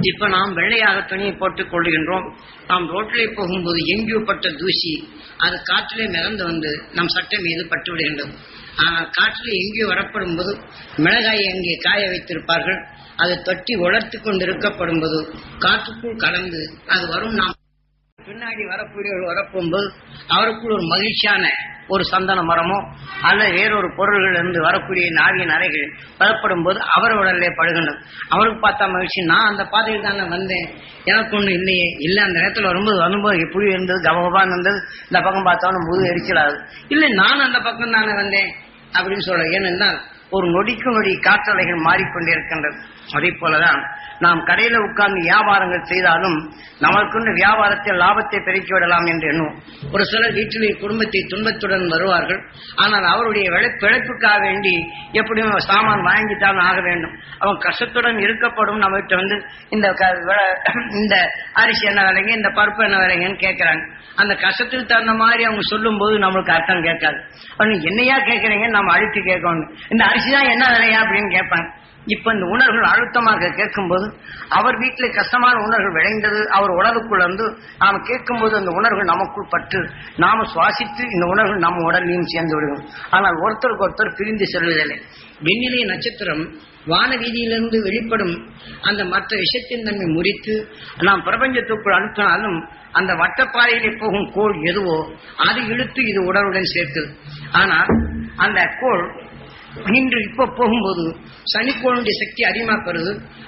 இப்ப நாம் வெள்ளையாக துணியை போட்டுக் கொள்கின்றோம் நாம் ரோட்டிலே போகும்போது எங்கேயோ பட்ட தூசி அது காற்றிலே மிதந்து வந்து நம் சட்டை மீது பட்டு விடுகின்றது ஆனால் காற்றிலே எங்கேயோ வரப்படும் போது மிளகாயை அங்கே காய வைத்திருப்பார்கள். அது தொட்டி வளர்த்து கொண்டு இருக்கப்படும் போது காற்றுக்குள் கலந்து அது வரும். நாம் பின்னாடி வரக்கூடியவர் வரப்போகும்போது அவருக்குள் ஒரு மகிழ்ச்சியான ஒரு சந்தன மரமோ அல்லது வேறொரு பொருள்கள் இருந்து வரக்கூடிய நாவிய நரைகள் பதப்படும் போது அவர் உடலே படுகின்றது. அவருக்கு பார்த்தா மகிழ்ச்சி. நான் அந்த பாதையில் தானே வந்தேன். எனக்கு ஒன்றும் இல்லையே. இல்லை அந்த நேரத்தில் வரும்போது வரும்போது எப்படி இருந்தது கபகபான்னு இருந்தது. இந்த பக்கம் பார்த்தாலும் முது எரிச்சலாது இல்லை நான் அந்த பக்கம் தானே வந்தேன் அப்படின்னு சொல்ல. ஏனென்றால் ஒரு நொடிக்கு நொடி காற்றலைகள் மாறிக்கொண்டே இருக்கின்றது. அதே போலதான் நாம் கடையில உட்கார்ந்து வியாபாரங்கள் செய்தாலும் நமக்குண்டு வியாபாரத்தில் லாபத்தை பெருக்கி விடலாம் என்று எண்ணுவோம் ஒரு சிலர் வீட்டிலே குடும்பத்தை துன்பத்துடன் வருவார்கள். ஆனால் அவருடைய விளை- பிழைப்புக்காக வேண்டி எப்படியும் சாமான் வாங்கித்தான் ஆக வேண்டும். அவன் கஷ்டத்துடன் இருக்கப்படும் நம்மகிட்ட வந்து இந்த க- இந்த அரிசி என்ன விலைங்க இந்த பருப்பு என்ன விலைங்கன்னு கேட்கிறாங்க. அந்த கஷ்டத்துக்கு தகுந்த மாதிரி அவங்க சொல்லும் போது நம்மளுக்கு அர்த்தம் கேட்காது. என்னையா கேட்கறீங்கன்னு நம்ம அழுத்தி கேட்கணும். இந்த அரிசி தான் என்ன விலையா அப்படின்னு கேட்பாங்க. இப்ப இந்த உணர்வுகள் அழுத்தமாக கேட்கும்போது அவர் வீட்டில கஷ்டமான உணர்வுகள் விளைந்தது அவர் உடலுக்குள் வந்து நாம கேட்கும்போது அந்த உணர்வுகள் நமக்குள் பற்று நாம சுவாசித்து இந்த உணர்வுகள் நம்ம உடலையும் சேர்ந்து விடுவோம் ஆனால் ஒருத்தருக்கு ஒருத்தர் பிரிந்து செல்வதில்லை. வெண்ணிலை நட்சத்திரம் வான வீதியிலிருந்து வெளிப்படும் அந்த மற்ற விஷயத்தின் தன்மை முறித்து நாம் பிரபஞ்சத்துக்குள் அனுப்பினாலும் அந்த வட்டப்பாதையிலே போகும் கோள் எதுவோ அது இழுத்து இது உடலுடன் சேர்த்து ஆனால் அந்த கோள் இன்று இப்ப போகும்போது சனிக்கோளுடைய சக்தி அதிகமாக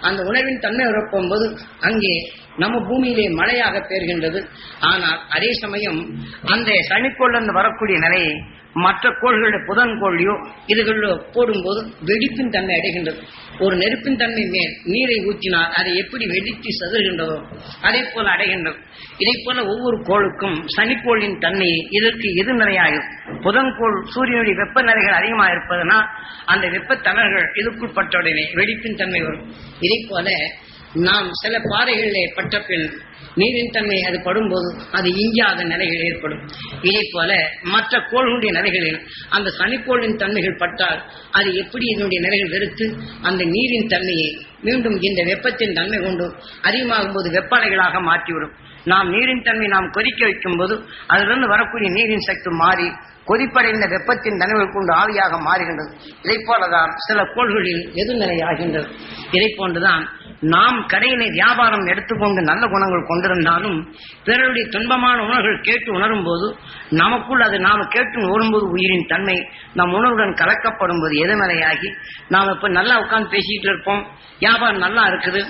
அந்த உணவின் தன்மை போகும்போது அங்கே நம்ம பூமியிலே மழையாக பெறுகின்றது ஆனால் அதே சமயம் அந்த சனிக்கோள் வரக்கூடிய நிலையை மற்ற கோள்களுடைய புதன் கோழியோ இதுகளில் போடும்போது வெடிப்பின் தன்மை அடைகின்றது. ஒரு நெருப்பின் தன்மை மேல் நீரை ஊற்றினால் அதை எப்படி வெடித்து சதுர்கின்றதோ அதே போல அடைகின்றது. இதை போல ஒவ்வொரு கோளுக்கும் சனிக்கோளின் தன்மையை இதற்கு எதிர்நிலையாகும் புதன்கோள் சூரியனுடைய வெப்பநிலைகள் அதிகமாக இருப்பதனால் அந்த வெப்பத்தணல்கள் இதுக்குள் பட்ட உடனே வெடிப்பின் தன்மை வரும். இதை போல நாம் சில பாறைகளிலே பட்ட பின் நீரின் தன்மை அது படும்போது அது இஞ்சாத நிலைகள் ஏற்படும். இதே போல மற்ற கோள்களுடைய நிலைகளில் அந்த சனிக்கோளின் தன்மைகள் பட்டால் அது எப்படி இதனுடைய நிலைகள் வெறுத்து அந்த நீரின் தன்மையை மீண்டும் இந்த வெப்பத்தின் தன்மை கொண்டு அதிகமாகும் போது வெப்பலைகளாக மாற்றிவிடும். நாம் நீரின் தன்மை நாம் கொதிக்க வைக்கும் போது அதிலிருந்து வரக்கூடிய நீரின் சக்தி மாறி கொதிப்படைந்த வெப்பத்தின் தன்மைகள் கொண்டு ஆவியாக மாறுகின்றது. இதை போலதான் சில கோள்களில் எதிர்நிலை ஆகின்றது. இதை போன்றுதான் நாம் கடையிலே வியாபாரம் எடுத்துக்கொண்டு நல்ல குணங்கள் கொண்டிருந்தாலும் பிறருடைய துன்பமான உணர்வுகள் கேட்டு உணரும் போது நமக்குள் அது நாம கேட்டு உணரும்போது உயிரின் தன்மை நம் உணர்வுடன் கலக்கப்படும் போது எதிர்மறையாகி நாம் இப்ப நல்லா உட்கார்ந்து பேசிட்டு இருப்போம். வியாபாரம் நல்லா இருக்குது.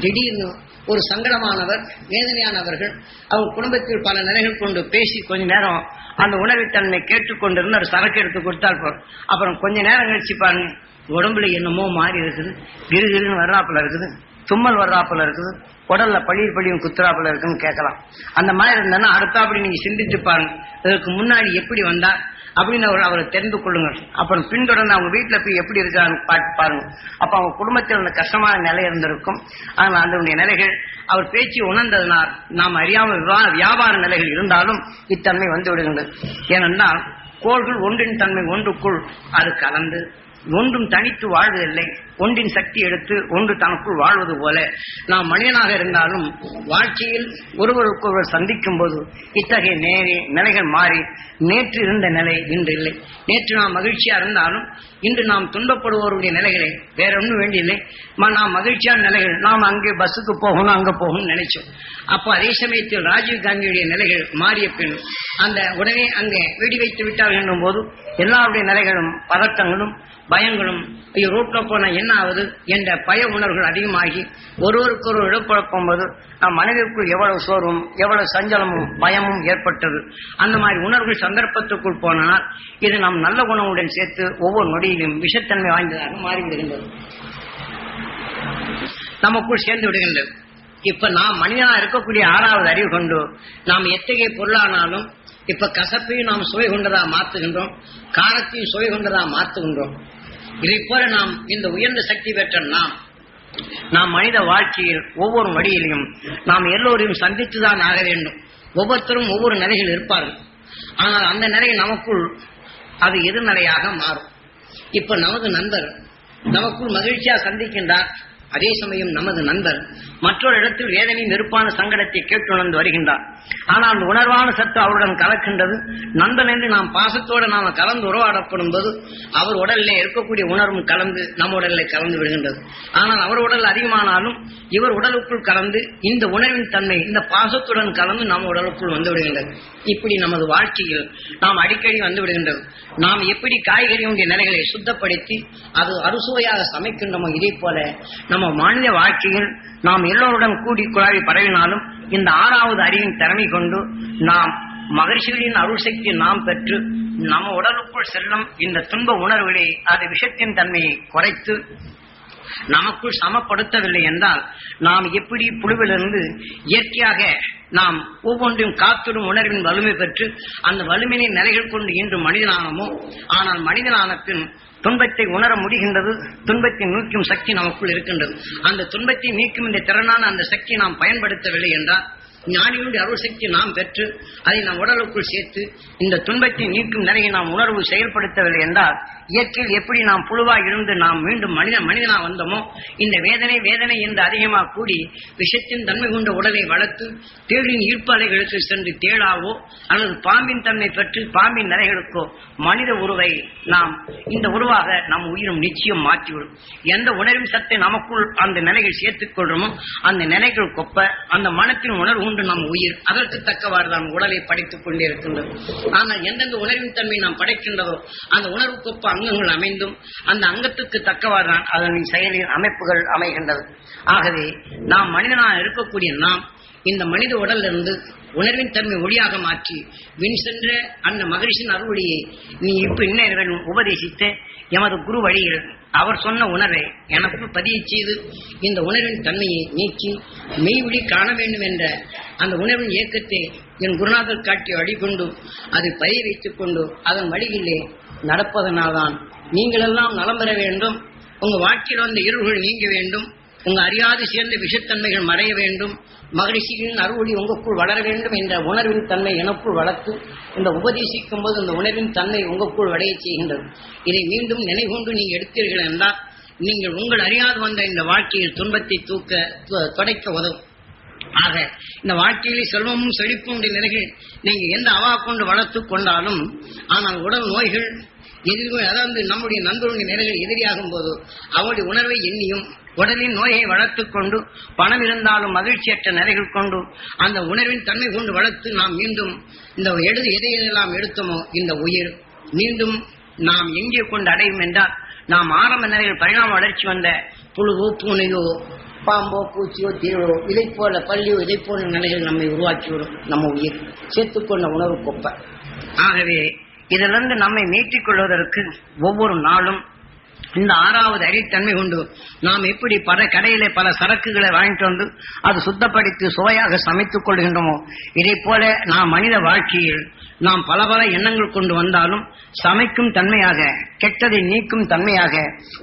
திடீர்னு ஒரு சங்கடமானவர் வேதனையானவர்கள் அவங்க குடும்பத்தில் பல நிலைகள் கொண்டு பேசி கொஞ்ச நேரம் அந்த உணவுத்தன்மை கேட்டுக்கொண்டிருந்து ஒரு சரக்கு எடுத்து கொடுத்தால் அப்புறம் கொஞ்ச நேரம் கழிச்சு பாருங்க உடம்புல என்னமோ மாறி இருக்குது. கிருகிருன்னு வர்றாப்புல இருக்குது. தும்மல் வர்றாப்புல இருக்குது. உடல்ல பழிர் பழியும் குத்துறாப்புல இருக்குன்னு கேட்கலாம். அந்த மாதிரி இருந்ததுன்னா அடுத்தாப்படி நீங்க சிந்திச்சு பாருங்க. இதற்கு முன்னாடி எப்படி வந்தா? அப்படின்னு அவர் அவரை தெரிந்து கொள்ளுங்கள். அப்புறம் பின்தொடர்ந்து அவங்க வீட்டுல போய் எப்படி இருக்கான்னு பார்த்து பாருங்க. அப்ப அவங்க குடும்பத்தில் அந்த கஷ்டமான நிலை இருந்திருக்கும். ஆனால் அதனுடைய நிலைகள் அவர் பேச்சு உணர்ந்ததனால் நாம் அறியாமல் வியாபார நிலைகள் இருந்தாலும் இத்தன்மை வந்து விடுகின்றது. ஏனென்றால் கோள்கள் ஒன்றின் தன்மை ஒன்றுக்குள் அது கலந்து ஒன்றும் தனித்து வாழ்வதில்லை. ஒன்றின் சக்தி எடுத்து ஒன்று தனக்குள் வாழ்வது போல நாம் மனிதனாக இருந்தாலும் வாழ்க்கையில் ஒருவருக்கொருவர் சந்திக்கும் போது இத்தகைய நேரே நிலைகள் மாறி நேற்று இருந்த நிலை இன்று இல்லை. நேற்று நாம் மகிழ்ச்சியா இருந்தாலும் இன்று நாம் துன்பப்படுவோருடைய நிலைகளை வேற ஒன்றும் வேண்டியில்லை நாம் மகிழ்ச்சியான நிலைகள் நாம் அங்கே பஸ்ஸுக்கு போகணும் அங்க போகணும்னு நினைச்சோம். அப்போ அதே சமயத்தில் ராஜீவ் காந்தியுடைய நிலைகள் மாறிய பின் அந்த உடனே அங்கே வெடி வைத்து விட்டார்கள் என்னும் போது எல்லாருடைய நிலைகளும் பதட்டங்களும் பயங்களும் ஐயோ ரோட்ல போன என்ன என்ன ஆகுது என்ற பய உணர்வுகள் அதிகமாகி ஒருவருக்கொரு இழப்பழக்கும் போது நம் மனதிற்குள் எவ்வளவு சோர்வும் எவ்வளவு சஞ்சலமும் பயமும் ஏற்பட்டது. அந்த மாதிரி உணர்வுகள் சந்தர்ப்பத்துக்குள் போனால் இது நம் நல்ல குணங்களுடன் சேர்த்து ஒவ்வொரு நொடியிலும் விஷத்தன்மை வாய்ந்ததாக மாறிவிடுகின்றது. நமக்குள் சேர்ந்து விடுகின்றது. இப்ப நாம் மனிதனா இருக்கக்கூடிய ஆறாவது அறிவு கொண்டு நாம் எத்தகைய பொருளானாலும் இப்ப கசப்பையும் நாம் சுவை கொண்டதா மாத்துகின்றோம் காரத்தையும் சுவை கொண்டதா மாத்துகின்றோம் இதை போல நாம் இந்த உயர்ந்த சக்தி பெற்ற நாம் நாம் மனித வாழ்க்கையில் ஒவ்வொரு வழியிலையும் நாம் எல்லோரையும் சந்தித்துதான் ஆக வேண்டும். ஒவ்வொருத்தரும் ஒவ்வொரு நிலையில் இருப்பார்கள். ஆனால் அந்த நிலை நமக்குள் அது எதிர்நிலையாக மாறும். இப்ப நமது நண்பர் நமக்குள் மகிழ்ச்சியா சந்திக்கின்றார். அதே சமயம் நமது நண்பர் மற்றொரு இடத்தில் வேதனை நெருப்பான சங்கடத்தை கேட்டுணர்ந்து வருகின்றார். ஆனால் அந்த உணர்வான சத்து அவருடன் கலக்கின்றது. நண்பன் என்று நாம் பாசத்தோடு நாம கலந்து உறவாடப்படும் போது அவர் உடலில் இருக்கக்கூடிய உணர்வும் கலந்து நம் உடலில் கலந்து விடுகின்றது. ஆனால் அவர் உடல் அதிகமானாலும் இவர் உடலுக்குள் கலந்து இந்த உணர்வின் தன்மை இந்த பாசத்துடன் கலந்து நம் உடலுக்குள் வந்து விடுகின்றது. இப்படி நமது வாழ்க்கையில் நாம் அடிக்கடி வந்து விடுகின்றது. நாம் எப்படி காய்கறியுடைய நிலைகளை சுத்தப்படுத்தி அது அறுசுவையாக சமைக்கின்றோமோ இதே போல நம்ம மனித வாழ்க்கையில் நாம் எல்லோருடன் கூடி குழாவி பரவினாலும் இந்த ஆறாவது அறிவின் திறமை கொண்டு நாம் மகர்ஷிகளின் அருள் சக்தி நாம் பெற்று நம்ம உடலுக்குள் செல்லும் இந்த துன்ப உணர்வுகளை அது விஷத்தின் தன்மையை குறைத்து நமக்குள் சமப்படுத்தவில்லை என்றால் நாம் எப்படி புழுவிலிருந்து இயற்கையாக நாம் ஒவ்வொன்றையும் காத்திடும் உணர்வின் வலிமை பெற்று அந்த வலிமையை நிலைகள் கொண்டு இன்று மனிதனானமோ? ஆனால் மனிதனான பின் துன்பத்தை உணர முடிகின்றது துன்பத்தை நீக்கும் சக்தி நமக்குள் இருக்கின்றது. அந்த துன்பத்தை நீக்கும் இந்த திறனான அந்த சக்தியை நாம் பயன்படுத்தவில்லை என்றால் ஞானியுடைய அருள் சக்தி நாம் பெற்று அதை நம் உடலுக்குள் சேர்த்து இந்த துன்பத்தை நீக்கும் நிலையை நாம் உணர்வு செயல்படுத்தவில்லை என்றால் இயற்கையில் எப்படி நாம் புழுவாய் இருந்து நாம் மீண்டும் மனித மனிதனா வந்தோமோ இந்த வேதனை வேதனை என்று அதிகமாக கூடி விஷத்தின் தன்மை கொண்ட உடலை வளர்த்து தேடின் ஈர்ப்பு அலைகளுக்கு சென்று தேடாவோ அல்லது பாம்பின் தன்மை பெற்று பாம்பின் நிலைகளுக்கோ மனித உருவை நாம் இந்த உருவாக நம் உயிரும் நிச்சயம் மாற்றிவிடும். எந்த உணர்வின் சத்தை நமக்குள் அந்த நிலைகள் சேர்த்துக் கொள்றோமோ அந்த நிலைகள் கொப்ப அந்த மனத்தின் உணர்வு உண்டு நம் உயிர். அதற்கு தக்கவாறு நாம் உடலை படைத்துக் கொண்டிருக்கின்றது ஆனால் எந்தெந்த உணர்வின் தன்மை நாம் படைக்கின்றதோ அந்த உணர்வு கொப்ப அங்கங்கள் அமைந்தும் அந்த அங்கத்துக்கு தக்கவாறு தான் அதனின் செயலின் அமைப்புகள் அமைகின்றது. ஆகவே நாம் மனிதனாக இருக்கக்கூடிய நாம் இந்த மனித உடல்ல இருந்து உணர்வின் தன்மை ஒளியாக மாற்றி வின் சென்ற அந்த மகிழ்ச்சியின் அருள்வழியை நீ இப்ப இன்னும் உபதேசித்த எமது குரு வழியில் அவர் சொன்ன உணர்வை எனக்கு பதிய செய்து இந்த உணர்வின் தன்மையை நீக்கி மெய்வழி காண வேண்டும் என்ற அந்த உணர்வின் இயக்கத்தை என் குருநாதர் காட்டி வழிகொண்டு அதை பதிய வைத்துக் கொண்டு அதன் வழியிலே நடப்பதனால்தான் நீங்களெல்லாம் நலம் பெற வேண்டும். உங்க வாழ்க்கையில் வந்த இருள்கள் நீங்க வேண்டும். உங்க அறியாது சேர்ந்த விஷத்தன்மைகள் மறைய வேண்டும். மகிழ்ச்சியின் அறுவழி உங்களுக்குள் வளர வேண்டும் என்ற உணர்வின் தன்மை எனக்குள் வளர்த்து இந்த உபதேசிக்கும் போது இந்த உணர்வின் தன்மை உங்களுக்குள் வடைய செய்கின்றது. இதை மீண்டும் நினைவுண்டு நீங்க எடுத்தீர்கள் என்றால் நீங்கள் உங்கள் அறியாது வந்த இந்த வாழ்க்கையில் துன்பத்தை தூக்க து- துடைக்க உதவும். ஆக இந்த வாழ்க்கையிலே செல்வமும் செழிப்பும் நிலைகள் நீங்க எந்த அவா கொண்டு வளர்த்து கொண்டாலும் ஆனால் உடல் நோய்கள் எதிர்கொள் அதாவது நம்முடைய நண்பர்களுடைய நிலைகள் எதிரியாகும் போது அவருடைய உணர்வை எண்ணியும் உடலின் நோயை வளர்த்துக் கொண்டு பணம் இருந்தாலும் மகிழ்ச்சியற்ற நிலைகள் கொண்டு அந்த உணர்வின் தன்மை கொண்டு வளர்த்து நாம் மீண்டும் இந்த எழுது எதையெல்லாம் எடுத்தோமோ இந்த உயிர் மீண்டும் நாம் எங்கே கொண்டு அடையும் என்றால் நாம் ஆரம்ப நிலையில் பரிணாம வளர்ச்சி வந்த புழுவோ பூனையோ பாம்போ பூச்சியோ தீவோ இதை போல பள்ளியோ இதை போன்ற நிலைகள் நம்மை உருவாக்கிவிடும் நம்ம உயிர். சேர்த்துக்கொண்ட உணவு கொப்பை. ஆகவே இதிலிருந்து நம்மை மீட்டிக் கொள்வதற்கு ஒவ்வொரு நாளும் இந்த ஆறாவது அறித்தன்மை கொண்டு நாம் எப்படி பல கடையிலே பல சரக்குகளை வாங்கிட்டு வந்து அது சுத்தப்படுத்தி சுவையாக சமைத்துக் கொள்கின்றோமோ இதை போல நாம் மனித வாழ்க்கையில் நாம் பல பல எண்ணங்கள் கொண்டு வந்தாலும் சமைக்கும் தன்மையாக கெட்டதை நீக்கும் தன்மையாக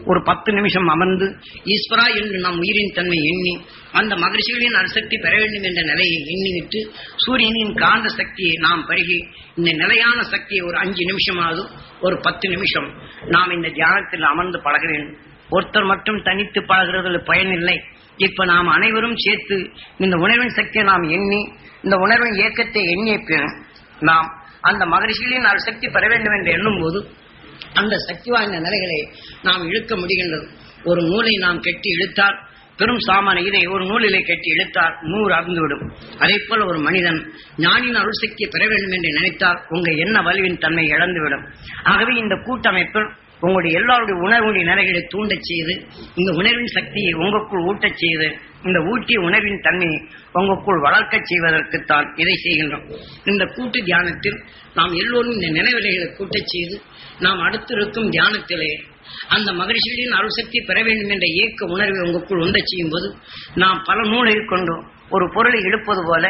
ஒரு பத்து நிமிஷம் அமர்ந்து ஈஸ்வரா என்று நாம் உயிரின் தன்மை எண்ணி அந்த மகிழ்ச்சிகளின் அரிசக்தி பெற வேண்டும் என்ற நிலையை எண்ணிவிட்டு சூரியனின் காந்த சக்தியை நாம் பருகி இந்த நிலையான சக்தியை ஒரு அஞ்சு நிமிஷமாவது ஒரு பத்து நிமிஷம் நாம் இந்த தியானத்தில் அமர்ந்து பழக வேண்டும். ஒருத்தர் மட்டும் தனித்து பழகிறதுல பயனில்லை இப்ப நாம் அனைவரும் சேர்த்து இந்த உணர்வின் சக்தியை நாம் எண்ணி இந்த உணர்வின் இயக்கத்தை எண்ணிய நாம் அந்த மகிழ்ச்சிகளின் சக்தி பெற வேண்டும் என்று எண்ணும் போது அந்த சக்தி வாய்ந்த நிலைகளை நாம் இழுக்க முடிகின்றது. ஒரு நூலை நாம் கட்டி இழுத்தால் பெரும் சாமான இதை ஒரு நூலிலே கட்டி இழுத்தால் நூறு அறிந்துவிடும். அதே போல ஒரு மனிதன் ஞானின் அருள் சக்தியை பெற வேண்டும் என்று நினைத்தால் உங்க எண்ண வலுவின் தன்மை இழந்துவிடும். ஆகவே இந்த கூட்டமைப்பில் உங்களுடைய எல்லாருடைய உணர்வுடைய நிலைகளை தூண்டச் செய்து இந்த உணர்வின் சக்தியை உங்களுக்குள் ஊட்டச் செய்து இந்த ஊட்டிய உணவின் தன்மையை உங்களுக்குள் வளர்க்கச் செய்வதற்குத்தான் இதை செய்கின்றோம். இந்த கூட்டு தியானத்தில் நாம் எல்லோரும் இந்த நினைவிலைகளை கூட்டச் செய்து நாம் அடுத்திருக்கும் தியானத்திலே அந்த மகிழ்ச்சிகளின் அருசக்தி பெற வேண்டும் என்ற இயக்க உணர்வை உங்களுக்குள் உந்தச் செய்யும் போது நாம் பல நூலை கொண்டோம் ஒரு பொருளை எழுப்பது போல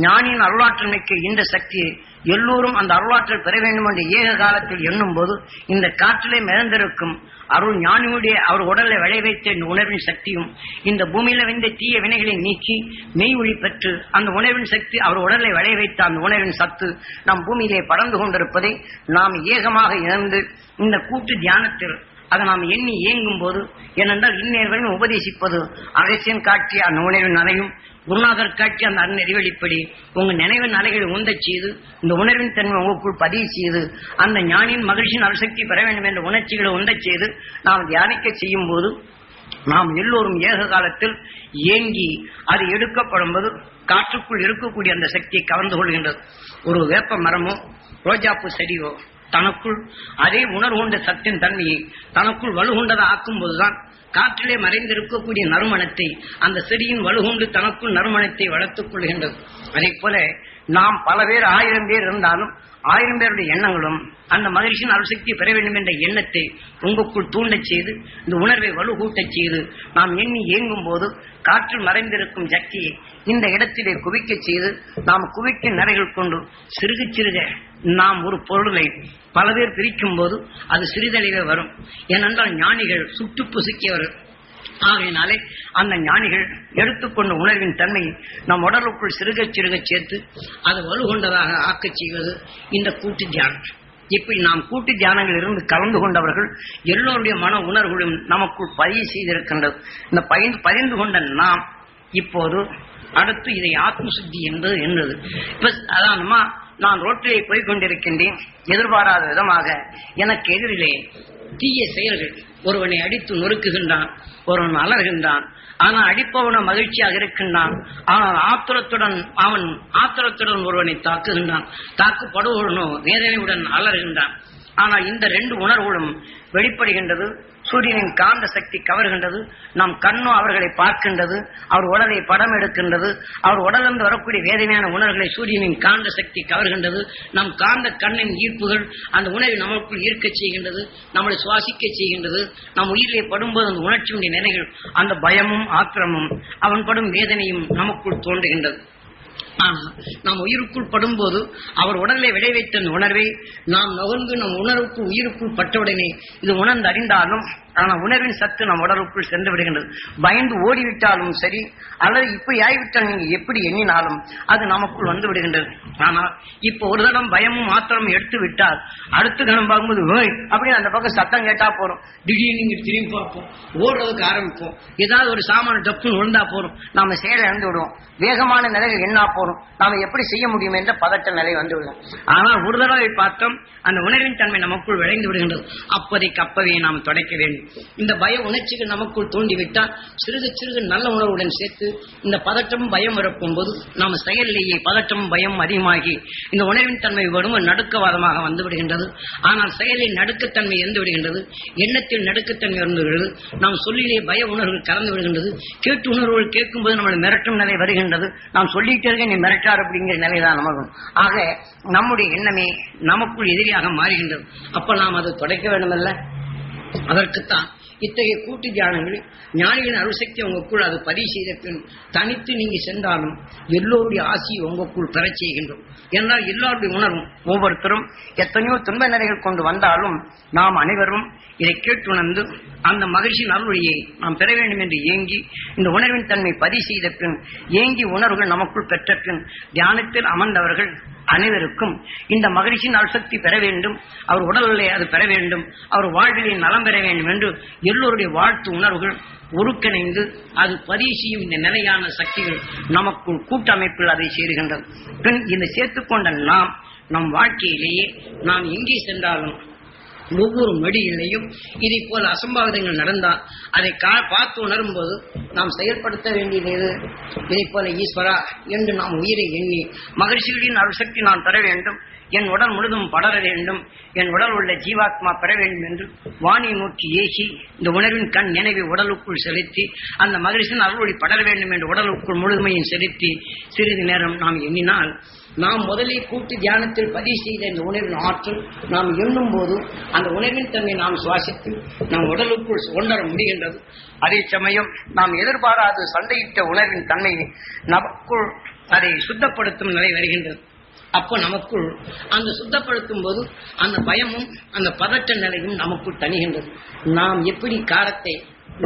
ஞானியின் அருளாற்றல் மிக்க இந்த சக்தியை எல்லோரும் அந்த அருளாற்றல் பெற வேண்டும் என்று ஏக காலத்தில் எண்ணும் போது இந்த காற்றிலே மிதந்திருக்கும் அருள் ஞானியுடைய அவர் உடலை விளை வைத்த உணர்வின் சக்தியும் இந்த பூமியில வந்த தீய வினைகளை நீக்கி மெய் ஒளி பெற்று அந்த உணர்வின் சக்தி அவர் உடலை விளை வைத்த அந்த உணர்வின் சத்து நம் பூமியிலே பறந்து கொண்டிருப்பதை நாம் ஏகமாக இழந்து இந்த கூட்டு தியானத்தில் அதை நாம் எண்ணி இயங்கும் போது ஏனென்றால் இந்நேர்களும் உபதேசிப்பது அரசியன் காட்டிய அந்த உணர்வின் அலையும் குருநாதர் காட்சி அந்த அந்நெறிவழிப்படி உங்க நினைவின் அலைகளை உந்தச் செய்து இந்த உணர்வின் தன்மை உங்களுக்குள் பதிவு செய்து அந்த ஞானியின் மகிழ்ச்சியின் அணுசக்தி பெற வேண்டும் என்ற உணர்ச்சிகளை உந்தச் செய்து நாம் தியானிக்க செய்யும் போது நாம் எல்லோரும் ஏக காலத்தில் ஏங்கி அது எடுக்கப்படும் போது காற்றுக்குள் இருக்கக்கூடிய அந்த சக்தியை கவர்ந்து கொள்கின்றது ஒரு வேப்ப மரமோ ரோஜாப்பு செடியோ தனக்குள் அதே உணர்வு கொண்ட சத்தின் தன்மையை தனக்குள் வலுகொண்டதை ஆக்கும் போதுதான் காற்றிலே மறைந்திருக்கக்கூடிய நறுமணத்தை அந்த செடியின் வலுகொண்டு தனக்குள் நறுமணத்தை வளர்த்துக் கொள்கின்றது. அதே போல நாம் பல பேர் ஆயிரம் பேர் இருந்தாலும் ஆயிரம் பேருடைய எண்ணங்களும் அந்த மகிழ்ச்சியின் அருசக்தியை பெற வேண்டும் என்ற எண்ணத்தை உங்களுக்குள் தூண்டச் செய்து இந்த உணர்வை வலுகூட்டச் செய்து நாம் எண்ணி இயங்கும் போது காற்றில் மறைந்திருக்கும் சக்தியை இந்த இடத்திலே குவிக்கச் செய்து நாம் குவிக்கும் நிறைகள் கொண்டு சிறுக சிறுக நாம் ஒரு பொருளை பல பேர் பிரிக்கும் போது அது சிறிதளவே வரும். ஏனென்றால் ஞானிகள் சுட்டு புசுக்கியவர்கள் ஆகையினாலே அந்த ஞானிகள் எடுத்துக்கொண்ட உணர்வின் தன்மையை நம் உடலுக்குள் சிறுக சிறுக சேர்த்து அதை வலுகொண்டதாக ஆக்கச் செய்வது இந்த கூட்டு தியானம். இப்படி நாம் கூட்டு தியானங்கள் இருந்து கலந்து கொண்டவர்கள் எல்லோருடைய மன உணர்வுகளும் நமக்குள் பதிவு செய்திருக்கின்றது. இந்த பயன் பதிந்து கொண்ட நாம் இப்போது அடுத்து இதை ஆத்ம சுத்தி என்பது என்னது? இப்ப அதானமா நான் ரோட்டிலே போய் கொண்டிருக்கின்றேன் எதிர்பாராத விதமாக எனக்கு எதிரிலே தீய செயல்கள். ஒருவனை அடித்து நொறுக்குகின்றான் ஒருவன் அலர்கின்றான் ஆனால் அடிப்பவன மகிழ்ச்சியாக இருக்கின்றான். ஆனால் ஆத்திரத்துடன் அவன் ஆத்திரத்துடன் ஒருவனை தாக்குகின்றான். தாக்குப்படுவனோ வேதனையுடன் அலறுகின்றான். ஆனால் இந்த ரெண்டு உணர்வுகளும் வெளிப்படுகின்றது. சூரியனின் காந்த சக்தி கவர்கின்றது. நம் கண்ணும் அவர்களை பார்க்கின்றது. அவர் உடலை படம் எடுக்கின்றது. அவர் உடலிருந்து வரக்கூடிய வேதனையான உணர்வுகளை சூரியனின் காந்த சக்தி கவர்கின்றது. நம் காந்த கண்ணின் ஈர்ப்புகள் அந்த உணவை நமக்குள் ஈர்க்கச் செய்கின்றது. நம்மளை சுவாசிக்க செய்கின்றது. நம் உயிரிலே படும்போது அந்த உணர்ச்சியுடைய நிலைகள் அந்த பயமும் ஆக்கிரமும் அவன் படும் வேதனையும் நமக்குள் தோன்றுகின்றது. நாம் உயிருக்குள் படும்போது அவர் உடலை விளைவித்த உணர்வை நாம் நுகர்ந்து நம் உணர்வுக்கு உயிருக்குள் பட்டவுடனே இது உணர்ந்து அறிந்தாலும் ஆனால் உணர்வின் சத்து நம் உடலுக்குள் சென்று விடுகின்றது. பயந்து ஓடிவிட்டாலும் சரி அல்லது இப்படி ஆகிவிட்டால் நீங்க எப்படி எண்ணினாலும் அது நமக்குள் வந்து விடுகின்றது. ஆனால் இப்போ ஒரு தடம் பயமும் மாத்திரமும் எடுத்து விட்டால் அடுத்த கணம் பார்க்கும்போது ஓய் அப்படின்னு அந்த பக்கம் சத்தம் கேட்டா போறோம். திடீர்னு திரும்பி பார்ப்போம். ஓடுறதுக்கு ஆரம்பிப்போம். ஏதாவது ஒரு சாமான டப்புன்னு விழுந்தா போறோம். நாம செயலை இழந்து விடுவோம். வேகமான நிலைகள் என்ன போறோம். நாம எப்படி செய்ய முடியும் என்ற பதட்ட நிலை வந்து ஆனால் ஒரு தடவை பார்த்தோம் அந்த உணர்வின் தன்மை நமக்குள் விளைந்து விடுகின்றது. அப்போதைக்கு அப்பவே நாம் தொடக்க வேண்டும். இந்த பய உணர்ச்சிகள் நமக்குள் தூண்டிவிட்டால் சிறுகு சிறுகு நல்ல உணர்வுடன் சேர்த்து இந்த பதட்டமும் பயம் இருக்கும் போது நாம் செயலிலேயே பதட்டமும் பயம் அதிகமாகி இந்த உணர்வின் தன்மை வரும் நடுக்கவாதமாக வந்து விடுகின்றது. ஆனால் செயலில் நடுக்கத்தன்மை இருந்து விடுகின்றது. எண்ணத்தில் நடுக்கத்தன்மை இருந்து விடுகிறது. நாம் சொல்லிலே பய உணர்வுகள் கலந்து விடுகின்றது. கேட்டு உணர்வுகள் கேட்கும்போது நம்மளை மிரட்டும் நிலை வருகின்றது. நாம் சொல்லிட்டு இருக்க நீ மிரட்டார் அப்படிங்கிற நிலைதான் நமக்கும். ஆக நம்முடைய எண்ணமே நமக்குள் எதிரியாக மாறுகின்றது. அப்ப நாம் அதை தொடக்க வேண்டுமல்ல? அதற்குத்தான் இத்தகைய கூட்டு தியானங்களில் ஞானிகளின் அருசக்தி உங்களுக்குள் அது பதிவு செய்த தனித்து நீங்க சென்றாலும் எல்லோருடைய ஆசையை உங்களுக்குள் பெறச் செய்கின்றோம் என்றால் எல்லாருடைய உணர்வும் ஒவ்வொருத்தரும் எத்தனையோ துன்ப நிலைகள் கொண்டு வந்தாலும் நாம் அனைவரும் இதை கேட்டுணர்ந்து அந்த மகிழ்ச்சியின் அருளையை நாம் பெற வேண்டும் என்று ஏங்கி இந்த உணர்வின் தன்மை பதிவு செய்த பின் ஏங்கி உணர்வுகள் நமக்குள் பெற்ற பின் தியானத்தில் அமர்ந்தவர்கள் அனைவருக்கும் இந்த மகிழ்ச்சியின் அல்சக்தி பெற வேண்டும். அவர் உடல்நிலை அது பெற வேண்டும். அவர் வாழ்விலே நலம் பெற வேண்டும் என்று எல்லோருடைய வாழ்த்து உணர்வுகள் ஒருங்கிணைந்து அது பதிவு செய்யும் இந்த நிலையான சக்திகள் நமக்குள் கூட்டமைப்பில் அதை சேருகின்றது பின் இந்த சேர்த்துக்கொண்ட நாம் நம் வாழ்க்கையிலேயே நாம் எங்கே சென்றாலும் ஒவ்வொரு மடியிலையும் இதை போல அசம்பாவிதங்கள் நடந்தால் அதை கா- பார்த்து உணரும் போது நாம் செயல்படுத்த வேண்டியது எது? இதை போல ஈஸ்வரா என்று நாம் உயிரை எண்ணி மகிழ்ச்சிகளின் அருசக்தி நான் பெற வேண்டும் என் உடல் முழுதும் படர வேண்டும் என் உடல் உள்ள ஜீவாத்மா பெற வேண்டும் என்று வாணியை நோக்கி ஏசி இந்த உணர்வின் கண் நினைவை உடலுக்குள் செலுத்தி அந்த மகிழ்ச்சியின் அருளொளி படர வேண்டும் என்று உடலுக்குள் முழுமையும் செலுத்தி சிறிது நேரம் நாம் எண்ணினால் நாம் முதலில் கூட்டு தியானத்தில் பதிவு செய்த இந்த உணர்வின் ஆற்றல் நாம் எண்ணும் போது அந்த உணர்வின் தன்மை நாம் சுவாசித்து நம் உடலுக்குள் உணர முடிகின்றது. அதே சமயம் நாம் எதிர்பாராத சண்டையிட்ட உணர்வின் தன்மையை நமக்குள் அதை சுத்தப்படுத்தும் நிலை வருகின்றது. அப்போ நமக்குள் அந்த சுத்தப்படுத்தும் போது அந்த பயமும் அந்த பதற்ற நிலையும் நமக்குள் தணிகின்றது. நாம் எப்படி காரத்தை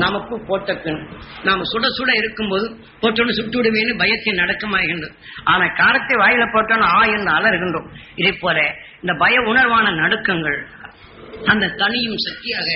நமக்கு போட்டக்கணும் நாம் நாம சுட சுட இருக்கும்போது போட்டோன்னு சுட்டு விடுவேன்னு பயத்தின் நடுக்கமாகின்றது. ஆனா காரத்தை வாயில போட்டோன்னு ஆ என்று அலறுகின்றோம். இதே போல இந்த பய உணர்வான நடுக்கங்கள் அந்த தனியும் சக்தியாக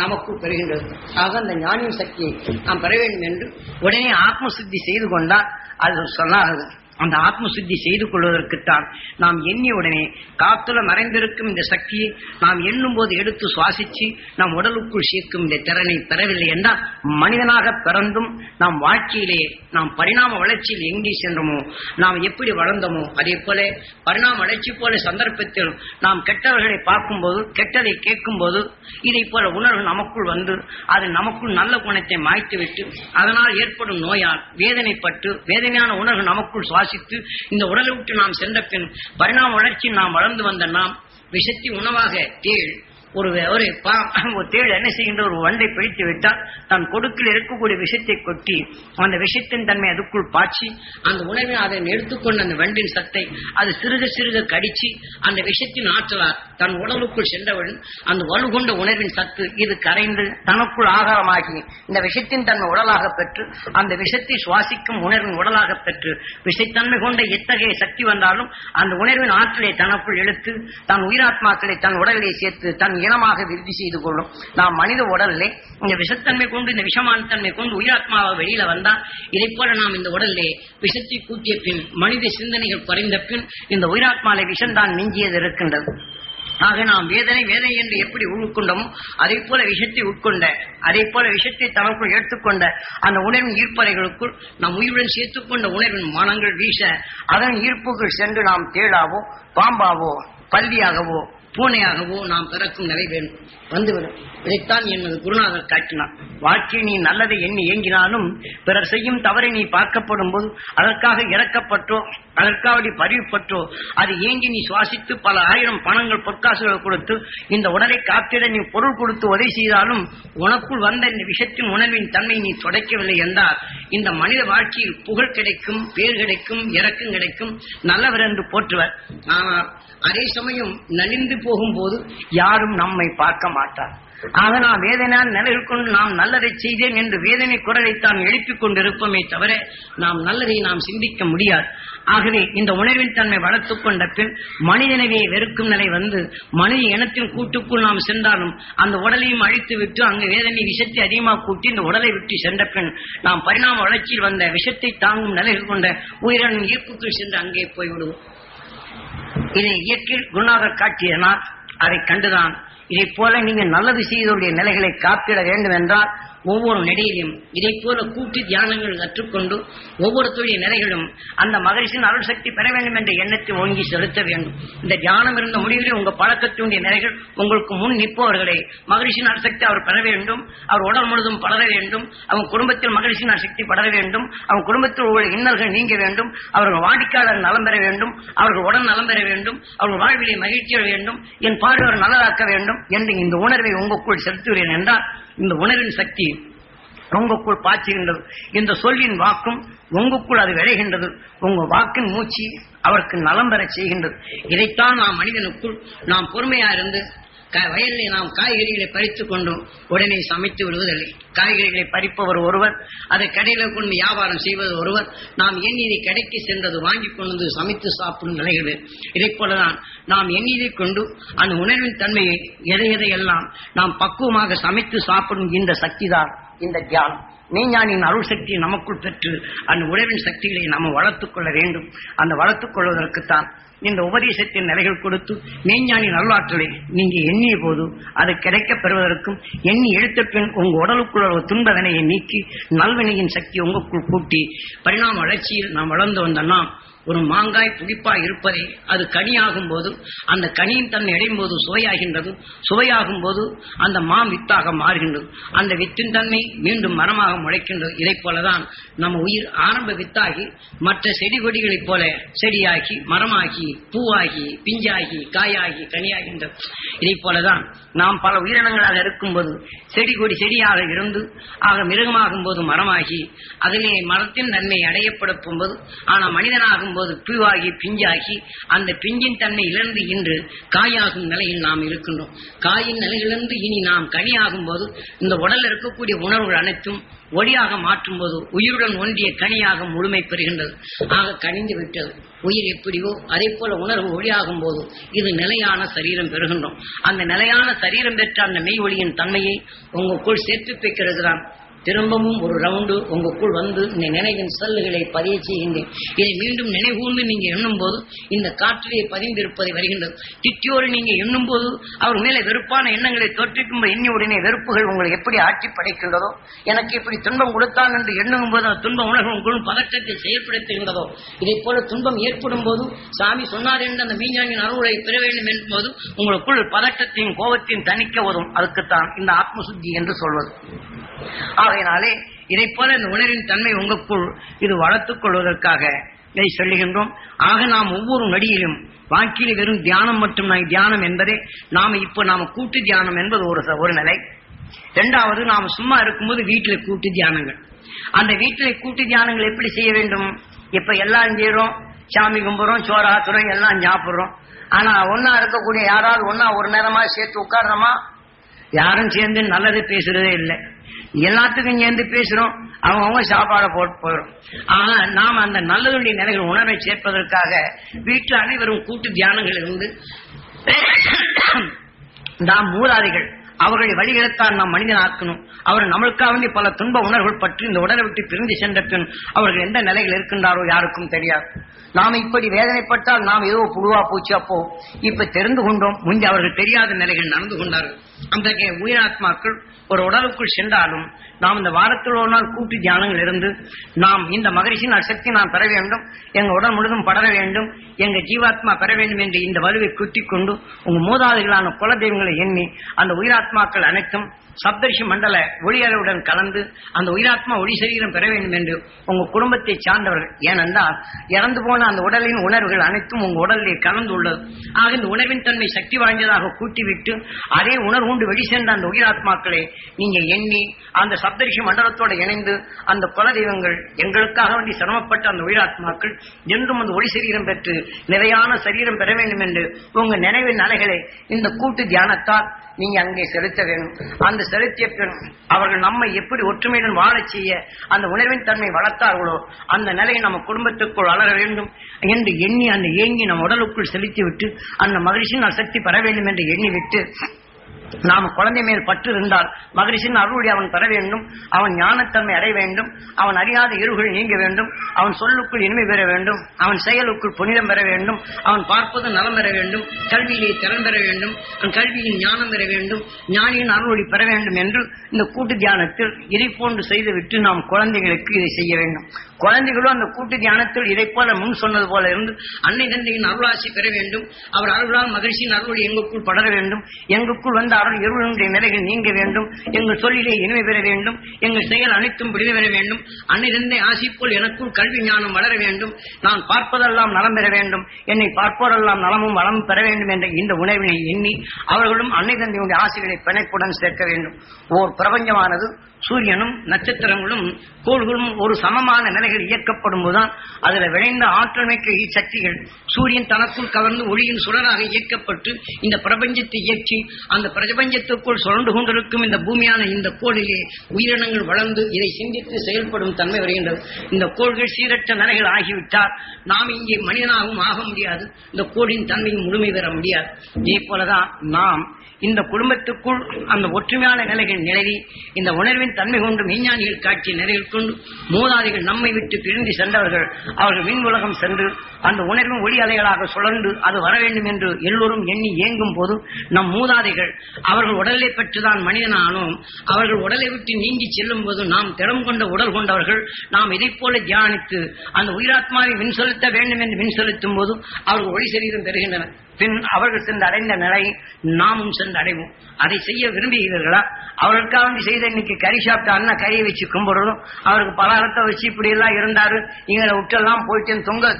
நமக்கு பெறுகின்றது. ஆக அந்த ஞானியின் சக்தியை நாம் பெற வேண்டும் என்று உடனே ஆத்ம சுத்தி செய்து கொண்டால் அது சொல்லாதது. அந்த ஆத்ம சுத்தி செய்து கொள்வதற்குத்தான் நாம் எண்ணிய உடனே காத்துல மறைந்திருக்கும் இந்த சக்தியை நாம் எண்ணும் போது எடுத்து சுவாசிச்சு நாம் உடலுக்குள் சேர்க்கும் இந்த திறனை பெறவில்லை என்றால் மனிதனாக பிறந்தும் நாம் வாழ்க்கையிலே நாம் பரிணாம வளர்ச்சியில் எங்கே சென்றோமோ நாம் எப்படி வளர்ந்தோமோ அதே போல பரிணாம வளர்ச்சி போல சந்தர்ப்பத்தில் நாம் கெட்டவர்களை பார்க்கும்போது கெட்டதை கேட்கும்போது இதை போல உணர்வு நமக்குள் வந்து அது நமக்குள் நல்ல குணத்தை மாய்த்துவிட்டு அதனால் ஏற்படும் நோயால் வேதனைப்பட்டு வேதனையான உணர்வு நமக்குள் சுவாசித்து இந்த உடலை விட்டு நாம் சென்ற பின் பரிணாம வளர்ச்சி நாம் வளர்ந்து வந்த நாம் விஷத்தி உணவாக தேள் ஒரு ஒரு ஒரு தேள் என்ன செய்கின்ற ஒரு வண்டை பிடித்து விட்டால் தன் கொடுக்கில் இருக்கக்கூடிய விஷத்தை கொட்டி அந்த விஷத்தின் தன்மை அதுக்குள் பாய்ச்சி அந்த உணவை அதை எடுத்துக்கொண்ட அந்த வண்டின் சத்தை அது சிறுக சிறுக கடிச்சு அந்த விஷத்தின் ஆற்றலால் தன் உடலுக்குள் சென்றவுடன் அந்த வலுகொண்ட உணவின் சத்து இது கரைந்து தனக்குள் ஆகாரமாகி இந்த விஷத்தின் தன்மை உடலாக பெற்று அந்த விஷத்தை சுவாசிக்கும் உணர்வின் உடலாக பெற்று விஷத்தன்மை கொண்ட எத்தகைய சக்தி வந்தாலும் அந்த உணர்வின் ஆற்றலை தனக்குள் இழுத்து தன் உயிராத்மாக்களை தன் உடலிலே சேர்த்து தன் இனமாக விருத்தி செய்து கொள்ளும். நாம் மனித உடல்லே இந்த விஷத்தன்மை கொண்டு இந்த விஷமான தன்மை கொண்டு உயிராத்மாவை வெளியில வந்தால் இதை போல நாம் இந்த உடல்லே விஷத்தை கூட்டிய பின் மனித சிந்தனைகள் குறைந்த பின் இந்த உயிராத்மாலை விஷம்தான் மிஞ்சியது இருக்கின்றது. ஆக நாம் வேதனை வேதனை என்று எப்படி உட்கொண்டோமோ அதை போல விஷத்தை உட்கொண்ட அதே போல விஷத்தை தனக்குள் எடுத்துக்கொண்ட அந்த உணர்வின் ஈர்ப்பறைகளுக்குள் நம் உயிருடன் சேர்த்துக்கொண்ட உணர்வின் மனங்கள் வீச அதன் ஈர்ப்புகள் சென்று நாம் தேடாவோ பாம்பாவோ பல்லியாகவோ பூனையாகவோ நாம் பிறக்கும் நிலை வேண்டும் வந்துவிடும். இதைத்தான் எனது குருநாதர் காட்டினார். வாழ்க்கை நீ நல்லதை எண்ணி ஏங்கினாலும் பிறர் செய்யும் தவறை நீ பார்க்கப்படும் போது அதற்காக இறக்கப்பட்டோ அதற்காக பதிவுப்பற்றோ அது ஏங்கி நீ சுவாசித்து பல ஆயிரம் பணங்கள் பொற்காசுகள் கொடுத்து இந்த உடலை காத்திட நீ பொருள் கொடுத்து உதவி செய்தாலும் உனக்குள் வந்த இந்த விஷத்தின் உணர்வின் தன்மை நீ தொடக்கவில்லை என்றால் இந்த மனித வாழ்க்கையில் புகழ் கிடைக்கும் பேர் கிடைக்கும் இறக்கம் கிடைக்கும் நல்லவர் என்று போற்றுவர். ஆனால் அதே சமயம் நலிந்து போகும்போது யாரும் நம்மை பார்க்க மாட்டார். ஆக நாம் வேதனையால் நிலையில் கொண்டு நாம் நல்லதை செய்தேன் என்று வேதனை குரலைத்தான் எழுப்பிக் கொண்டிருப்போமே தவிர நாம் நல்லதை நாம் சிந்திக்க முடியாது. ஆகவே இந்த உணர்வின் தன்மை வளர்த்துக் கொண்ட பின் மனிதனவே வெறுக்கும் நிலை வந்து மனித இனத்தின் கூட்டுக்குள் நாம் சென்றாலும் அந்த உடலையும் அழித்து விட்டு அங்கு வேதனை விஷத்தை அதிகமாக கூட்டி இந்த உடலை விட்டு சென்ற பின் நாம் பரிணாம வளர்ச்சியில் வந்த விஷத்தை தாங்கும் நிலையில் கொண்ட உயிரின் ஈர்ப்புக்குள் சென்று அங்கே போய்விடுவோம். இதை இயற்கையில் குருநாதர் காட்டியதனால் அதை கண்டுதான். இதை போல நீங்கள் நல்லது செய்தோடைய நிலைகளை காப்பிட வேண்டும் என்றால் ஒவ்வொரு நெடியிலும் இதை போல கூட்டு தியானங்கள் கற்றுக்கொண்டு ஒவ்வொருத்தருடைய நிலைகளும் அந்த மகரிஷின் அருள் சக்தி பெற வேண்டும் என்ற எண்ணத்தை ஓங்கி செலுத்த வேண்டும். இந்த தியானம் இருந்த முடிவிலே உங்க பழக்கத்தினுடைய நிலைகள் உங்களுக்கு முன் நிற்பவர்களை மகரிஷின் அருள் சக்தி அவர் பெற வேண்டும் அவர் உடல் முழுதும் படர வேண்டும் அவங்க குடும்பத்தில் மகரிஷின் அருள் சக்தி படர வேண்டும் அவங்க குடும்பத்தில் உள்ள இன்னல்கள் நீங்க வேண்டும் அவர்கள் வாடிக்கையாளர் நலம் பெற வேண்டும் அவர்கள் உடல் நலம் பெற வேண்டும் அவர்கள் வாழ்விலே மகிழ்ச்சி வேண்டும் என் பார்வையவர் நல்லதாக்க வேண்டும் என்று இந்த உணர்வை உங்களுக்குள் செலுத்துகிறேன் என்றால் இந்த உணர்வின் சக்தி உங்களுக்குள் பாய்ச்சுகின்றது. இந்த சொல்லின் வாக்கும் உங்களுக்குள் அது விளைகின்றது. உங்க வாக்கின் மூச்சு அவருக்கு நலம் பெறச் செய்கின்றது. இதைத்தான் நாம் மனிதனுக்குள் நாம் பொறுமையா இருந்து வயலில் நாம் காய்கறிகளை பறித்துக் கொண்டும். உடனே சமைத்து விடுவதில்லை. காய்கறிகளை பறிப்பவர் ஒருவர் அதை கடையில கொண்டு வியாபாரம் செய்வது ஒருவர். நாம் எண்ணியதை கடைக்கு சென்றது வாங்கி கொண்டு வந்து சமைத்து சாப்பிடும் நிலைகள். இதைப் போலதான் நாம் எண்ணியதை கொண்டு அந்த உணர்வின் தன்மையை எதை எதையெல்லாம் நாம் பக்குவமாக சமைத்து சாப்பிடும் இந்த சக்திதான் இந்த தியானம் மெய்ஞானின் அருள் சக்தியை நமக்குள் பெற்று அந்த உணவின் சக்திகளை நாம் வளர்த்துக் கொள்ள வேண்டும். அந்த வளர்த்துக் கொள்வதற்குத்தான் இந்த உபதேசத்தின் நிலைகள் கொடுத்து மெய்ஞானின் அருளாற்றலை நீங்க எண்ணிய போது அது கிடைக்கப் பெறுவதற்கும் எண்ணி எடுத்த பின் உங்க உடலுக்குள்ள ஒரு துன்பதனையை நீக்கி நல்வினையின் சக்தி உங்களுக்குள் கூட்டி பரிணாம வளர்ச்சியில் நாம் வளர்ந்து வந்த நாம் ஒரு மாங்காய் புளிப்பாய் இருப்பதே அது கனியாகும் போது அந்த கனியின் தன்மை அடையும் போது சுவையாகின்றது சுவையாகும் போது அந்த மாம் வித்தாக மாறுகின்றது. அந்த வித்தின் தன்மை மீண்டும் மரமாக முளைக்கின்றது. இதைப் போலதான் நம்ம உயிர் ஆரம்ப வித்தாகி மற்ற செடி கொடிகளைப் போல செடியாகி மரமாகி பூவாகி பிஞ்சாகி காயாகி கனியாகின்றது இதைப் போலதான் நாம் பல உயிரினங்களாக இருக்கும்போது செடி கொடி செடியாக இருந்து ஆக மிருகமாகும் போது மரமாகி அதிலே மரத்தின் நன்மை அடையப்படுத்தும் போது ஆனால் மனிதனாகும் போது பூவாகி பிஞ்சாகி அந்த பிஞ்சின் தன்மை இழந்து இன்று காயாகும் நிலையில் நாம் இருக்கின்றோம். காயின் நிலையிலிருந்து இனி நாம் கனியாகும் போது இந்த உடலில் இருக்கக்கூடிய உணர்வுகள் அனைத்தும் ஒளியாக மாற்றும் போது உயிருடன் ஒன்றிய கனியாக முழுமை பெறுகின்றது. ஆக கனிந்து விட்டது. உயிர் எப்படியோ அதே போல உணர்வு ஒளியாகும் போது இது நிலையான சரீரம் பெறுகின்றோம். அந்த நிலையான சரீரம் பெற்ற அந்த மெய் ஒளியின் தன்மையை உங்களுக்குள் சேர்த்து வைக்கிறது தான் திரும்பவும் ஒரு ரவுண்டு உங்களுக்குள் வந்து இந்த நினைவின் செல்லுகளை பதிய செய்கின்றேன். இதை மீண்டும் நினைவூர்ந்து நீங்க எண்ணும் போது இந்த காற்றிலே பதிந்திருப்பதை வருகின்றது. திட்டியோடு நீங்க எண்ணும் போது அவர் மேலே வெறுப்பான எண்ணங்களை தோற்றிக்கும் எண்ணி உடனே வெறுப்புகள் உங்களை எப்படி ஆட்சி படைக்கின்றதோ எனக்கு இப்படி துன்பம் கொடுத்தான் என்று எண்ணும் போது அந்த துன்ப உணர்வு உங்களும் பதற்றத்தை செயல்படுத்துகின்றதோ இதை போல துன்பம் ஏற்படும் போது சாமி சொன்னார் என்று அந்த மீஞானின் அருளை பெற வேண்டும் என்போது உங்களுக்குள் பதட்டத்தையும் கோபத்தையும் தணிக்க வரும் அதுக்குத்தான் இந்த ஆத்மசுத்தி என்று சொல்வது. ஆகையினாலே இதை போல இந்த உணர்வின் தன்மை உங்களுக்குள் இது வளர்த்துக் கொள்வதற்காக இதை சொல்லுகின்றோம். ஆக நாம் ஒவ்வொரு நடியிலும் வாழ்க்கையில் வெறும் தியானம் மட்டும் தியானம் என்பதே நாம இப்போ நாம கூட்டு தியானம் என்பது ஒரு ஒரு நிலை. இரண்டாவது நாம் சும்மா இருக்கும்போது வீட்டில் கூட்டு தியானங்கள். அந்த வீட்டில் கூட்டு தியானங்கள் எப்படி செய்ய வேண்டும்? இப்ப எல்லாம் செய்யறோம் சாமி கும்பிடுறோம் சோறாத்துறோம் எல்லாம் சாப்பிடுறோம். ஆனா ஒன்னா இருக்கக்கூடிய யாராவது ஒன்னா ஒரு நேரமா சேர்த்து உட்கார்றோமா யாரும் சேர்ந்து நல்லது பேசுறதே இல்லை. எல்லாத்துக்கும் சேர்ந்து பேசுறோம். அவங்கவுங்க சாப்பாடை போட்டு போயிடும் ஆனா நாம் அந்த நல்லதுடைய நிலைகள் உணர்வை சேர்ப்பதற்காக வீட்டில் அனைவரும் கூட்டு தியானங்கள் இருந்து நாம் மூலாதிகள் அவர்களை வழிகளைத்தான் நாம் மனிதன் ஆக்கணும். அவர் நம்மளுக்காக வேண்டி பல துன்ப உணர்வுகள் பற்றி இந்த உடலை விட்டு பிரிந்து சென்ற பின் அவர்கள் எந்த நிலையில் இருக்கின்றாரோ யாருக்கும் தெரியாது. நாம் இப்படி வேதனைப்பட்டால் நாம் ஏதோ புழுவா போச்சு அப்போ இப்ப தெரிந்து கொண்டோம் முந்தி அவர்கள் தெரியாத நிலைகள் நடந்து கொண்டார்கள். அந்த உயிராத்மாக்கள் ஒரு உடலுக்குள் சென்றாலும் நாம் இந்த வாரத்தில் ஒரு நாள் கூட்டு தியானங்கள் இருந்து நாம் இந்த மகரிஷின் சக்தி நான் பெற வேண்டும் எங்க உடல் முழுதும் படர வேண்டும் எங்க ஜீவாத்மா பெற வேண்டும் என்று இந்த வலுவை குத்தி கொண்டு உங்க மூதாதைகளான குல தெய்வங்களை எண்ணி அந்த உயிராத்மாக்கள் அனைத்தும் சப்தரிஷி மண்டல ஒளியளவுடன் கலந்து அந்த உயிராத்மா ஒளி சரீரம் பெற வேண்டும் என்று உங்க குடும்பத்தை சார்ந்தவர்கள். ஏனென்றால் இறந்து போன அந்த உடலின் உணர்வுகள் அனைத்தும் உங்க உடலிலே கலந்து உள்ளது ஆக இந்த உணர்வின் தன்மை சக்தி வாய்ந்ததாக கூட்டிவிட்டு அதே உணர்வுண்டு வெளி சென்ற அந்த உயிராத்மாக்களை நீங்க எண்ணி அந்த சப்தரிஷி மண்டலத்தோடு இணைந்து அந்த குல தெய்வங்கள் எங்களுக்காக வேண்டி சிரமப்பட்ட அந்த உயிராத்மாக்கள் என்றும் அந்த ஒளி சரீரம் பெற்று நிறையான சரீரம் பெற வேண்டும் என்று உங்க நினைவின் அலைகளை இந்த கூட்டு தியானத்தால் நீங்க அங்கே செலுத்த வேண்டும். அந்த செலுத்திய பின் அவர்கள் நம்மை எப்படி ஒற்றுமையுடன் வாழச் செய்ய அந்த உணர்வின் தன்மை வளர்த்தார்களோ அந்த நிலையை நம்ம குடும்பத்துக்குள் வளர வேண்டும் என்று எண்ணி அந்த ஏங்கி நம் உடலுக்குள் செலுத்திவிட்டு அந்த மகிழ்ச்சியின் சக்தி பெற வேண்டும் என்று எண்ணிவிட்டு நாம் குழந்தை மேல் பற்று இருந்தால் மகரிஷின் அருளுடைய அவன் பெற வேண்டும் அவன் ஞானத்தன்மை அடைய வேண்டும் அவன் அறியாத இருள்கள் நீங்க வேண்டும் அவன் சொல்லுக்குள் இனிமை பெற வேண்டும் அவன் செயலுக்குள் புனிதம் பெற வேண்டும் அவன் பார்ப்பது நலம் பெற வேண்டும் கல்வியிலே திறன் பெற வேண்டும் அவன் கல்வியின் ஞானம் பெற வேண்டும் ஞானியின் அருளொளி பெற வேண்டும் என்று இந்த கூட்டு தியானத்தில் இதை போன்று செய்துவிட்டு நாம் குழந்தைகளுக்கு இதை செய்ய வேண்டும். குழந்தைகளும் அந்த கூட்டு தியானத்தில் இதை போல முன் சொன்னது போல இருந்து அன்னை தந்தையின் அருளாசி பெற வேண்டும் அவர் அருளால் மகிழ்ச்சியின் அருள் எங்களுக்குள் படர வேண்டும் எங்களுக்குள் வந்து அருள் இருளுடைய நிலைகள் நீங்க வேண்டும். எங்கள் சொல்லிலே இனிமை பெற வேண்டும். எங்கள் செயல் அனைத்தும் விடுதி பெற வேண்டும். அன்னிருந்தே ஆசிப்போல் ஆசி எனக்குள் கல்வி ஞானம் வளர வேண்டும். நான் பார்ப்பதெல்லாம் நலம் பெற வேண்டும். என்னை பார்ப்போரெல்லாம் நலமும் வளமும் பெற வேண்டும் என்ற இந்த உணர்வினை எண்ணி அவர்களும் அன்னை தந்தையுடைய ஆசைகளை பிணைப்புடன் சேர்க்க வேண்டும். ஓர் பிரபஞ்சமானது சூரியனும் நட்சத்திரங்களும் கோள்களும் ஒரு சமமான நிலைகள் இயக்கப்படும் போதுதான் அதில் விளைந்த ஆற்றல் மிக்க சக்திகள் சூரியன் தனக்குள் கவர்ந்து ஒளியின் சுடராக இயக்கப்பட்டு இந்த பிரபஞ்சத்தை இயக்கி அந்த பிரபஞ்சத்துக்குள் சுரண்டு கொண்டிருக்கும் இந்த பூமியான இந்த கோளிலே உயிரினங்கள் வளர்ந்து இதை சிந்தித்து செயல்படும் தன்மை வருகின்றது. இந்த கோள்கள் சீரற்ற நிலைகள் ஆகிவிட்டால் நாம் இங்கே மனிதனாகவும் ஆக முடியாது. இந்த கோளின் தன்மையும் முழுமை பெற முடியாது. இதே போலதான் நாம் இந்த குடும்பத்துக்குள் அந்த ஒற்றுமையான நிலைகள் நிலவி இந்த உணர்வின் தன்மை கொண்டு மெய்ஞானிகள் காட்சி நிலையில் கொண்டு மூதாதிகள் நம்மை விட்டு பிரிந்து சென்றவர்கள் அவர்கள் மின் உலகம் சென்று அந்த உணர்வின் ஒளி அலைகளாக சுழன்று அது வர வேண்டும் என்று எல்லோரும் எண்ணி ஏங்கும் போது நம் மூதாதைகள் அவர்கள் உடலை பெற்றுதான் மனிதனானோம் அவர்கள் உடலை விட்டு நீங்கி செல்லும் போது நாம் திறம் கொண்ட உடல் கொண்டவர்கள் நாம் இதை போல தியானித்து அந்த உயிராத்மாவை மின் செலுத்த வேண்டும் என்று மின் செலுத்தும் போது அவர்கள் ஒளி சரீரம் பெறுகின்றனர். பின் அவர்கள் சென்று அடைந்த நிலை நாமும் சென்று அடைவோம் அதை செய்ய விரும்புகிறீர்களா? அவர்களுக்காக வேண்டி செய்த இன்னைக்கு கறி சாப்பிட்டா அண்ணன் கறியை வச்சு கும்பிடணும். அவருக்கு பலகாரத்தை வச்சு இப்படி எல்லாம் இருந்தாரு. எங்களை விட்டெல்லாம் போயிட்டு தொங்க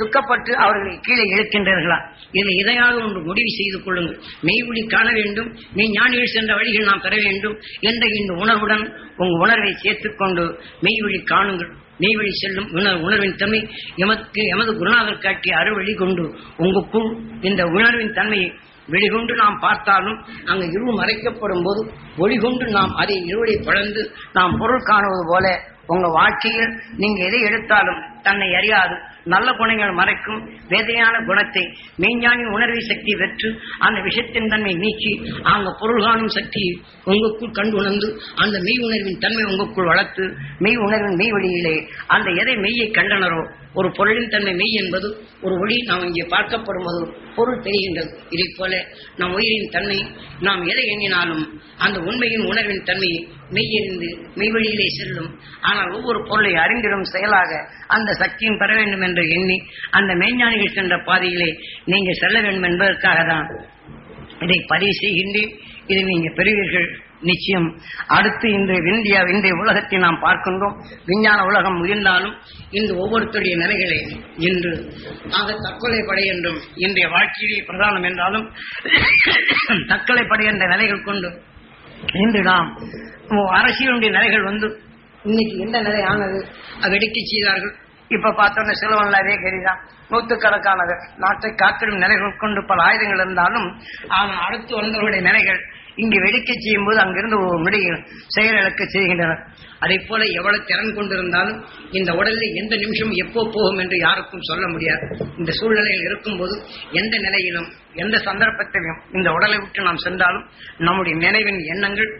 துக்கப்பட்டு அவர்களை கீழே இழுக்கின்றீர்களா? இதில் இதையாக ஒன்று முடிவு செய்து கொள்ளுங்கள். மெய்வொழி காண வேண்டும். மெய் ஞானிகள் சென்ற வழிகள் நாம் பெற வேண்டும் என்ற இந்த உணர்வுடன் உங்கள் உணர்வை சேர்த்துக்கொண்டு மெய்வொழி காணுங்கள். மெய்வழி செல்லும் உணர் உணர்வின் தன்மை எமக்கு எமது குருநாதர் காட்டிய அறுவழி கொண்டு உங்களுக்குள் இந்த உணர்வின் தன்மையை வெளிகொண்டு நாம் பார்த்தாலும் அங்கு இருள் மறைக்கப்படும் போது ஒளிகொண்டு நாம் அதை இருளை பழந்து நாம் பொருள் காணுவது போல உங்க வாழ்க்கையில் நீங்க எதை எடுத்தாலும் தன்னை அறியாது. நல்ல குணங்கள் மறைக்கும் வேதையான குணத்தை மெய்ஞானின் உணர்வை சக்தி பெற்று அந்த விஷத்தின் தன்மை நீக்கி அந்த பொருள்காணும் சக்தி உங்களுக்குள் கண்டு உணர்ந்து அந்த மெய் உணர்வின் தன்மை உங்களுக்குள் வளர்த்து மெய் உணர்வின் மெய் வழியிலே அந்த எதை மெய்யை கண்டனரோ ஒரு பொருளின் தன்மை மெய் என்பது ஒரு ஒளி நாம் இங்கே பார்க்கப்படும் போது பொருள் தெரிகின்றது. இதை போல நம் உயிரின் தன்மை நாம் எதை எண்ணினாலும் அந்த உண்மையின் உணர்வின் தன்மையை மெய்யறிந்து மெய்வழியிலே செல்லும். ஆனால் ஒவ்வொரு பொருளை அறிந்திடும் செயலாக அந்த சக்தியும் பெற வேண்டும் என்று எண்ணி அந்த மெய்ஞானிகள் சென்ற பாதையிலே நீங்கள் செல்ல வேண்டும் என்பதற்காக தான் இதை பதிவு செய்கின்றேன். இதை நீங்கள் பெறுவீர்கள். நிச்சயம். அடுத்து இன்று இந்தியா இன்றைய உலகத்தை நாம் பார்க்கின்றோம். விஞ்ஞான உலகம் முயன்றாலும் இந்த ஒவ்வொருத்தருடைய நிலைகளை இன்று ஆக தற்கொலை படை என்றும் இன்றைய வாழ்க்கையிலே பிரதானம் என்றாலும் தற்கொலை படை என்ற நிலைகள் கொண்டு இன்று நாம் அரசியலுடைய நிலைகள் வந்து இன்னைக்கு எந்த நிலை ஆனது வெடிக்கை செய்தார்கள். இப்ப பார்த்தோன்னா சிலவன்ல அதே கரிதான். நூற்றுக்கணக்கானது. நாட்டை காத்திடும் நிலைகள் கொண்டு பல ஆயுதங்கள் இருந்தாலும் ஆனால் அடுத்து வந்தவர்களுடைய நிலைகள் இங்கு வேடிக்கை செய்யும் போது அங்கிருந்து ஒரு நொடியில் செயலிழக்க செய்கின்றனர் அதே போல எவ்வளவு திறன் கொண்டிருந்தாலும் இந்த உடலில் எந்த நிமிஷம் எப்போ போகும் என்று யாருக்கும் சொல்ல முடியாது. இந்த சூழ்நிலையில் இருக்கும்போது எந்த நிலையிலும் எந்த சந்தர்ப்பத்திலும் இந்த உடலை விட்டு நாம் சென்றாலும் நம்முடைய நினைவின் எண்ணங்கள்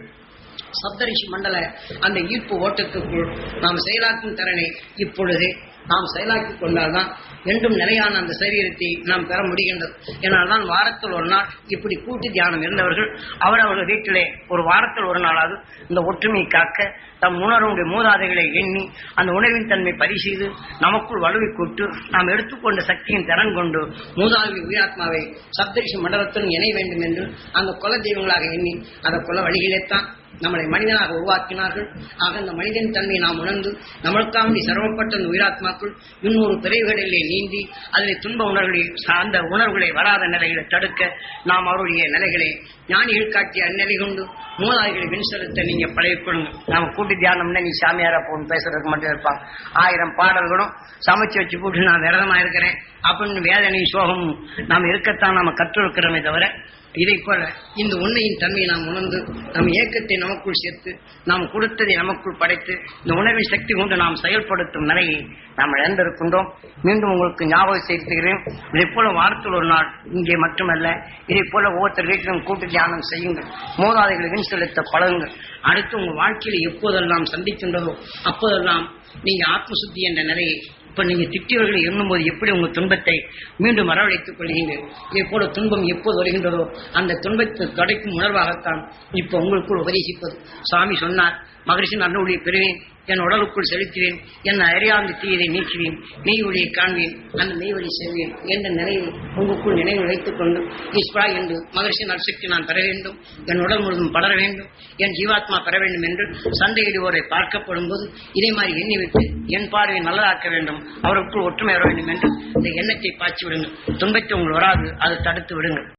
சப்தரிஷி மண்டல அந்த ஈர்ப்பு ஓட்டத்துக்குள் நாம் செயலாக்கும் திறனை இப்பொழுது நாம் செயலாக்கிக் கொண்டால்தான் என்றும் நிலையான அந்த சரீரத்தை நாம் பெற முடிகின்றது. ஏனால்தான் வாரத்தில் ஒரு நாள் இப்படி கூட்டு தியானம் இருந்தவர்கள் அவரவர்கள் வீட்டிலே ஒரு வாரத்தில் ஒரு நாளாவது இந்த ஒற்றுமையை காக்க தம் உணர்வுடைய மூதாதைகளை எண்ணி அந்த உணர்வின் தன்மை பரிசெய்து நமக்குள் வலுவை கூட்டு நாம் எடுத்துக்கொண்ட சக்தியின் திறன் கொண்டு மூதாதை உயிராத்மாவை சப்தரிஷி மண்டலத்துடன் இணை வேண்டும் என்று அந்த குல தெய்வங்களாக எண்ணி அந்த குல வழியிலேத்தான் நம்மளை மனிதனாக உருவாக்கினார்கள். ஆக அந்த மனிதன் தன்மை நாம் உணர்ந்து நம்மளுக்காக சிரமப்பட்ட அந்த உயிராத்மாக்கள் இன்னொரு பிறவிகளிலே நீந்தி அதில் துன்ப உணர்வுகளை அந்த உணர்வுகளை வராத நிலைகளை தடுக்க நாம் அவருடைய நிலைகளை ஞானிகள் காட்டிய அந்நிலை கொண்டு மூலாதிகளை வின் செலுத்த நீங்க பழகிக்கொள்ளுங்க நாம கூட்டு தியானம்னா நீ சாமியாரா போகணும் பேசுறதுக்கு மட்டும் இருப்பான் ஆயிரம் பாடல்களும் சமைச்சு வச்சு போட்டு நான் விரதமா இருக்கிறேன். அப்படின்னு வேதனை சோகமும் நாம் இருக்கத்தான் நாம கற்றிருக்கிறோமே தவிர இதை போல இந்த உண்மையின் தன்மையை நாம் உணர்ந்து நம் இயக்கத்தை நமக்குள் சேர்த்து நாம் கொடுத்ததை நமக்குள் படைத்து இந்த உணவின் சக்தி கொண்டு நாம் செயல்படுத்தும் நிலையை நாம் இழந்திருக்கின்றோம். மீண்டும் உங்களுக்கு ஞாபகம் செய்கிறேன் இதை போல வாரத்தில் ஒரு நாள் இங்கே மட்டுமல்ல இதை போல ஒவ்வொருத்தர் வீட்டிலும் கூட்டு தியானம் செய்யுங்கள். மூதாதைகளை செலுத்த பழகுங்கள். அடுத்து உங்கள் வாழ்க்கையில் எப்போதெல்லாம் சந்திக்கின்றதோ அப்போதெல்லாம் நீங்க ஆத்மசுத்தி என்ற நிலையை இப்ப நீங்க திட்டியவர்களை எண்ணும்போது எப்படி உங்க துன்பத்தை மீண்டும் வரவழைத்துக் கொள்கிறீர்கள்? எப்போது போல துன்பம் எப்போது வருகின்றதோ அந்த துன்பத்தை கிடைக்கும் உணர்வாகத்தான் இப்ப உங்களுக்குள் உபதேசிப்பது. சுவாமி சொன்னார் மகரிஷி அருளுடைய பெறுவேன். என் உடலுக்குள் செலுத்துவேன். என் அறியாந்த தீயதை நீக்குவேன். மெய் வழியை காண்பேன். அந்த மெய் வழி செல்வேன் என்ற நிலையை உங்களுக்குள் நினைவு வைத்துக் கொண்டு ஈஸ்வரா என்று மகர்ஷி நரசக்தி நான் பெற வேண்டும். என் உடல் முழுவதும் படர வேண்டும். என் ஜீவாத்மா பெற வேண்டும் என்று சந்தையிடுவோரை பார்க்கப்படும் போது இதே மாதிரி எண்ணி வைத்து என் பார்வையை நல்லதாக்க வேண்டும். அவருக்குள் ஒற்றுமை வர வேண்டும் என்று இந்த எண்ணத்தை பாய்ச்சி விடுங்கள் துன்பத்தை உங்கள் வராது. அதை தடுத்து விடுங்கள்.